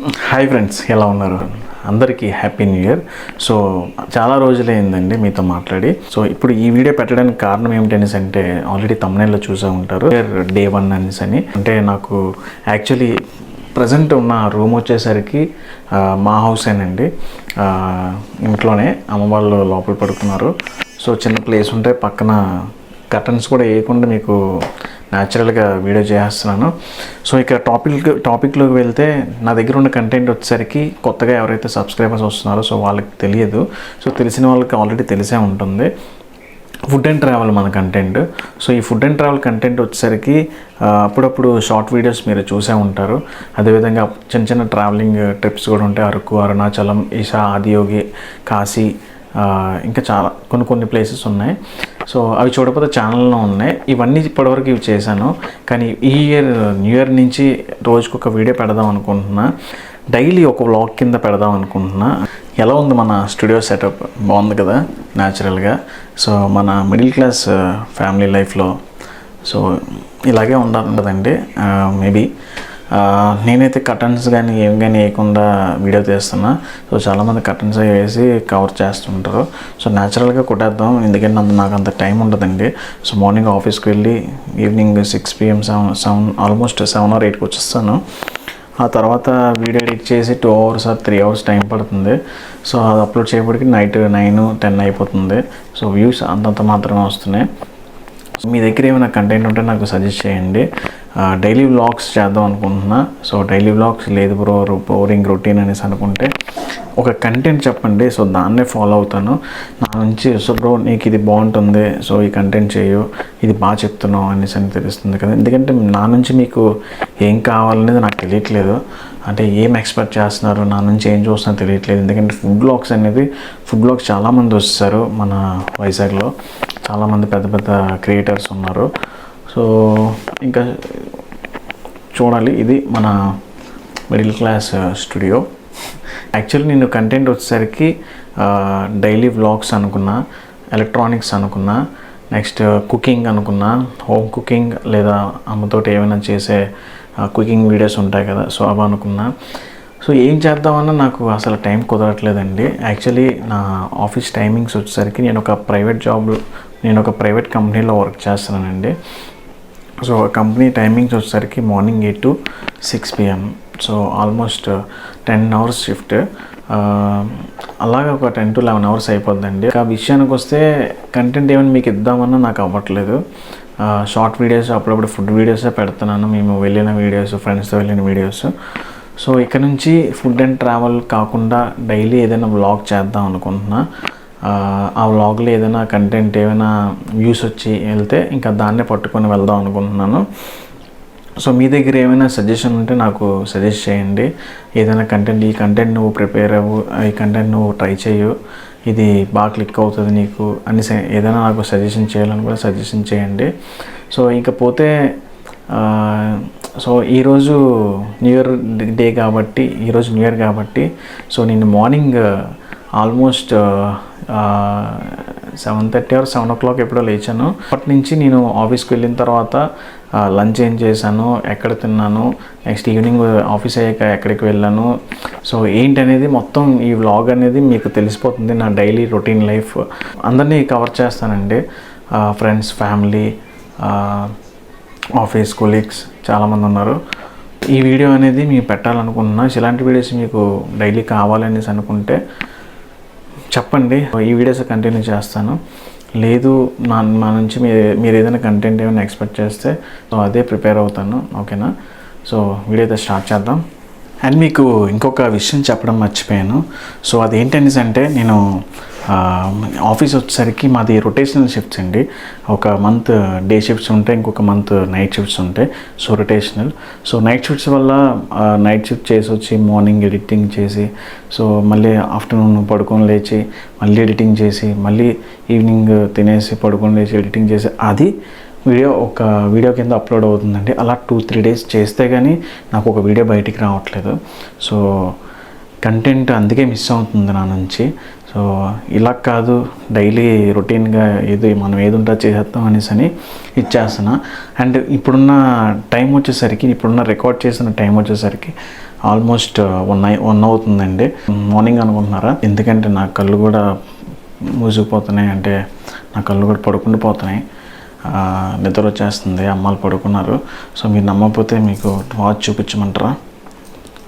Hi friends ఎలా ఉన్నారు? అందరికీ హ్యాపీ న్యూ ఇయర్ సో చాలా రోజులైందండి మీతో మాట్లాడి. సో ఇప్పుడు ఈ వీడియో పెట్టడానికి కారణం ఏమిటనేసి అంటే ఆల్రెడీ తమ్ముళ్ళలో చూసే ఉంటారు. డే వన్ అనేసి అని. అంటే నాకు యాక్చువల్లీ ప్రజెంట్ ఉన్న రూమ్ వచ్చేసరికి మా హౌసేనండి ఇంట్లోనే అమ్మ వాళ్ళు లోపల పడుకున్నారు. సో చిన్న ప్లేస్ ఉంటే పక్కన కర్టన్స్ కూడా వేయకుండా మీకు న్యాచురల్గా వీడియో చేస్తున్నాను సో ఇక్కడ టాపిక్ టాపిక్లోకి వెళ్తే నా దగ్గర ఉన్న కంటెంట్ వచ్చేసరికి కొత్తగా ఎవరైతే సబ్స్క్రైబర్స్ వస్తున్నారో సో వాళ్ళకి తెలియదు. సో తెలిసిన వాళ్ళకి ఆల్రెడీ తెలిసే ఉంటుంది. ఫుడ్ అండ్ ట్రావెల్ మన కంటెంట్ సో ఈ ఫుడ్ అండ్ ట్రావెల్ కంటెంట్ వచ్చేసరికి అప్పుడప్పుడు షార్ట్ వీడియోస్ మీరు చూసే ఉంటారు. అదేవిధంగా చిన్న చిన్న ట్రావెలింగ్ ట్రిప్స్ కూడా ఉంటాయి. అరకు అరుణాచలం ఈషా ఆదియోగి కాశీ ఇంకా చాలా కొన్ని కొన్ని ప్లేసెస్ ఉన్నాయి. సో అవి చూడకపోతే ఛానల్లో ఉన్నాయి. ఇవన్నీ ఇప్పటివరకు ఇవి చేశాను. కానీ ఈ ఇయర్ న్యూ ఇయర్ నుంచి రోజుకొక ఒక వీడియో పెడదాం అనుకుంటున్నా. డైలీ ఒక వ్లాగ్ కింద పెడదాం అనుకుంటున్నా. ఎలా ఉంది మన స్టూడియో సెటప్ బాగుంది కదా న్యాచురల్గా సో మన మిడిల్ క్లాస్ ఫ్యామిలీ లైఫ్లో సో ఇలాగే ఉండాలంటదండి. Uh, మేబీ నేనైతే కటన్స్ కానీ ఏం కానీ వేయకుండా వీడియో తీస్తున్నా. సో చాలామంది కటన్స్ వేసి కవర్ చేస్తుంటారు. సో న్యాచురల్గా కొట్టేద్దాం. ఎందుకంటే అంత నాకు అంత టైం ఉండదండి. సో మార్నింగ్ ఆఫీస్కి వెళ్ళి evening six PM seven seven almost seven or ఎయిట్కి వచ్చేస్తాను. ఆ తర్వాత వీడియో ఎడిట్ చేసి two hours or three hours time పడుతుంది. సో అది అప్లోడ్ చేయబడికి నైట్ నైన్ టెన్ అయిపోతుంది. సో వ్యూస్ అంతంత మాత్రమే వస్తున్నాయి. మీ దగ్గర ఏమైనా కంటెంట్ ఉంటే నాకు సజెస్ట్ చేయండి. డైలీ వ్లాగ్స్ చేద్దాం అనుకుంటున్నా. సో డైలీ వ్లాగ్స్ లేదు బ్రో బోరింగ్ రొటీన్ అనేసి అనుకుంటే ఒక కంటెంట్ చెప్పండి. సో దాన్నే ఫాలో అవుతాను. నా నుంచి సో బ్రో నీకు ఇది బాగుంటుంది. సో ఈ కంటెంట్ చేయు. ఇది బాగా చెప్తున్నావు అనేసి అని తెలుస్తుంది కదా. ఎందుకంటే నా నుంచి మీకు ఏం కావాలనేది నాకు తెలియట్లేదు. అంటే ఏం ఎక్స్పెక్ట్ చేస్తున్నారు నా నుంచి ఏం చూస్తున్నా తెలియట్లేదు. ఎందుకంటే ఫుడ్ బ్లాగ్స్ అనేది ఫుడ్ బ్లాగ్స్ చాలామంది వస్తారు మన వైజాగ్లో. చాలామంది పెద్ద పెద్ద క్రియేటర్స్ ఉన్నారు. సో ఇంకా చూడాలి. ఇది మన మిడిల్ క్లాస్ స్టూడియో. యాక్చువల్లీ నేను కంటెంట్ వచ్చేసరికి డైలీ వ్లాగ్స్ అనుకున్నా ఎలక్ట్రానిక్స్ అనుకున్నా నెక్స్ట్ కుకింగ్ అనుకున్నా హోమ్ కుకింగ్ లేదా అమ్మతోటి ఏమైనా చేసే కుకింగ్ వీడియోస్ ఉంటాయి కదా సో అవి అనుకున్నా. సో ఏం చేద్దామన్నా నాకు అసలు టైం కుదరట్లేదండి. యాక్చువల్లీ నా ఆఫీస్ టైమింగ్స్ వచ్చేసరికి నేను ఒక ప్రైవేట్ జాబ్ నేను ఒక ప్రైవేట్ కంపెనీలో వర్క్ చేస్తున్నానండి. సో కంపెనీ టైమింగ్స్ వచ్చేసరికి morning eight to six PM. So almost ten hours shift. అలాగే ఒక టెన్ టు లెవెన్ అవర్స్ అయిపోద్దండి. ఆ విషయానికి వస్తే కంటెంట్ ఏమైనా మీకు ఇద్దామన్నా నాకు అవ్వట్లేదు. షార్ట్ వీడియోస్ అప్పుడప్పుడు ఫుడ్ వీడియోసే పెడుతున్నాను. మేము వెళ్ళిన వీడియోస్ ఫ్రెండ్స్తో వెళ్ళిన వీడియోస్. సో ఇక్కడ నుంచి ఫుడ్ అండ్ ట్రావెల్ కాకుండా డైలీ ఏదైనా బ్లాగ్ చేద్దాం అనుకుంటున్నా. ఆ, వ్లాగ్లో ఏదైనా కంటెంట్ ఏమైనా వ్యూస్ వచ్చి వెళ్తే ఇంకా దాన్నే పట్టుకొని వెళ్దాం అనుకుంటున్నాను. సో మీ దగ్గర ఏమైనా సజెషన్ ఉంటే నాకు సజెస్ట్ చేయండి. ఏదైనా కంటెంట్ ఈ కంటెంట్ నువ్వు ప్రిపేర్ అవ్వు ఈ కంటెంట్ నువ్వు ట్రై చేయు. ఇది బాగా క్లిక్ అవుతుంది నీకు అని ఏదైనా నాకు సజెషన్ చేయాలని కూడా సజెషన్ చేయండి. సో ఇంకపోతే సో ఈరోజు న్యూ ఇయర్ డే కాబట్టి ఈరోజు న్యూ ఇయర్ కాబట్టి సో నేను morning almost seven thirty or seven o'clock ఎప్పుడో లేచాను. అప్పటి నుంచి నేను ఆఫీస్కి వెళ్ళిన తర్వాత లంచ్ ఏం చేశాను ఎక్కడ తిన్నాను నెక్స్ట్ ఈవినింగ్ ఆఫీస్ అయ్యాక ఎక్కడికి వెళ్ళాను. సో ఏంటనేది మొత్తం ఈ వ్లాగ్ అనేది మీకు తెలిసిపోతుంది నా డైలీ రొటీన్ లైఫ్ అందరినీ కవర్ చేస్తానండి. ఫ్రెండ్స్ ఫ్యామిలీ ఆఫీస్ కొలీగ్స్ చాలామంది ఉన్నారు. ఈ వీడియో అనేది మీకు పెట్టాలనుకుంటున్నా. ఇలాంటి వీడియోస్ మీకు డైలీ కావాలనేసి అనుకుంటే చెప్పండి. ఈ వీడియోస్ కంటిన్యూ చేస్తాను. లేదు నా మా నుంచి మీరు మీరు ఏదైనా కంటెంట్ ఏమైనా ఎక్స్పెక్ట్ చేస్తే సో అదే ప్రిపేర్ అవుతాను. ఓకేనా సో వీడియో అయితే స్టార్ట్ చేద్దాం. అండ్ మీకు ఇంకొక విషయం చెప్పడం మర్చిపోయాను. సో అదేంటనేసి అంటే నేను ఆఫీస్ వచ్చేసరికి మాది రొటేషనల్ షిఫ్ట్స్ అండి. ఒక మంత్ డే షిఫ్ట్స్ ఉంటాయి ఇంకొక మంత్ నైట్ షిఫ్ట్స్ ఉంటాయి. So rotational so night shifts వల్ల నైట్ షిఫ్ట్ చేసి వచ్చి మార్నింగ్ ఎడిటింగ్ చేసి సో మళ్ళీ ఆఫ్టర్నూన్ పడుకొని లేచి మళ్ళీ ఎడిటింగ్ చేసి మళ్ళీ ఈవినింగ్ తినేసి పడుకొని లేచి ఎడిటింగ్ చేసి అది వీడియో ఒక వీడియో కింద అప్లోడ్ అవుతుందండి. అలా టూ త్రీ డేస్ చేస్తే కానీ నాకు ఒక వీడియో బయటికి రావట్లేదు. సో కంటెంట్ అందుకే మిస్ అవుతుంది నా నుంచి. సో ఇలా కాదు డైలీ రొటీన్గా ఏది మనం ఏది ఉంటే చేసేస్తాం అనేసి అని ఇచ్చేస్తున్నా. అండ్ ఇప్పుడున్న టైం వచ్చేసరికి ఇప్పుడున్న రికార్డ్ చేసిన టైం వచ్చేసరికి ఆల్మోస్ట్ uh, వన్ వన్ అవుతుందండి. మార్నింగ్ అనుకుంటున్నారా? ఎందుకంటే నా కళ్ళు కూడా మూసుకుపోతున్నాయి. అంటే నా కళ్ళు కూడా పడుకుండిపోతున్నాయి పోతున్నాయి. నిద్ర వచ్చేస్తుంది. అమ్మాలు పడుకున్నారు. సో మీరు నమ్మకపోతే మీకు వాచ్ చూపించమంటారా?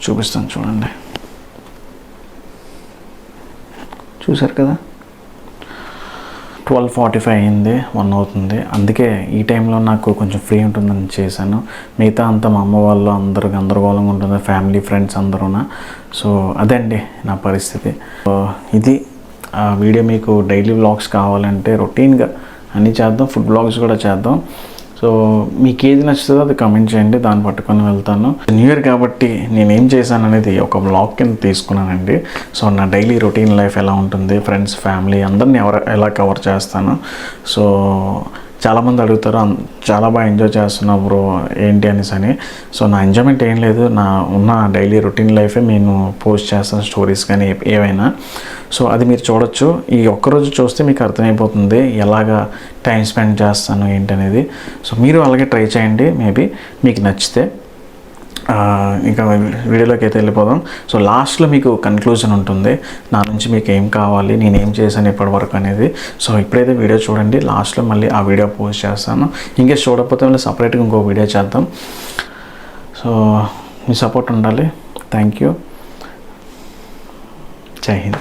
చూపిస్తాను చూడండి. చూసారు కదా? ట్వెల్వ్ ఫార్టీ ఫైవ్ అయింది వన్ అవుతుంది. అందుకే ఈ టైంలో నాకు కొంచెం ఫ్రీ ఉంటుందని చేశాను. మిగతా అంతా మా అమ్మ వాళ్ళు అందరూ గందరగోళంగా ఉంటుంది ఫ్యామిలీ ఫ్రెండ్స్ అందరూనా? సో అదే అండి నా పరిస్థితి. సో ఇది ఆ వీడియో మీకు డైలీ వ్లాగ్స్ కావాలంటే రొటీన్గా అన్నీ చేద్దాం ఫుడ్ బ్లాగ్స్ కూడా చేద్దాం. సో మీకు ఏది నచ్చుతుందో అది కమెంట్ చేయండి దాన్ని పట్టుకొని వెళ్తాను. న్యూ ఇయర్ కాబట్టి నేను ఏం చేశాను అనేది ఒక బ్లాగ్ కింద తీసుకున్నానండి. సో నా డైలీ రొటీన్ లైఫ్ ఎలా ఉంటుంది ఫ్రెండ్స్ ఫ్యామిలీ అందరిని ఎవరు ఎలా కవర్ చేస్తాను. సో చాలామంది అడుగుతారు చాలా బాగా ఎంజాయ్ చేస్తున్నావు బ్రో ఏంటి అనేసి అని. సో నా ఎంజాయ్మెంట్ ఏం లేదు. నా ఉన్న డైలీ రొటీన్ లైఫే నేను పోస్ట్ చేస్తాను స్టోరీస్ కానీ ఏవైనా. సో అది మీరు చూడొచ్చు. ఈ ఒక్కరోజు చూస్తే మీకు అర్థమైపోతుంది ఎలాగా టైం స్పెండ్ చేస్తాను ఏంటనేది. సో మీరు అలాగే ట్రై చేయండి. మేబీ మీకు నచ్చితే ఇంకా వీడియోలోకి అయితే వెళ్ళిపోదాం. సో లాస్ట్లో మీకు కన్క్లూజన్ ఉంటుంది. నా నుంచి మీకు ఏం కావాలి నేను ఏం చేశాను ఇప్పటివరకు అనేది. సో ఇప్పుడైతే వీడియో చూడండి. లాస్ట్లో మళ్ళీ ఆ వీడియో పోస్ట్ చేస్తాను. ఇంకే చూడకపోతే మళ్ళీ సపరేట్గా ఇంకో వీడియో చేద్దాం. సో మీ సపోర్ట్ ఉండాలి. Thank you Jai Hind.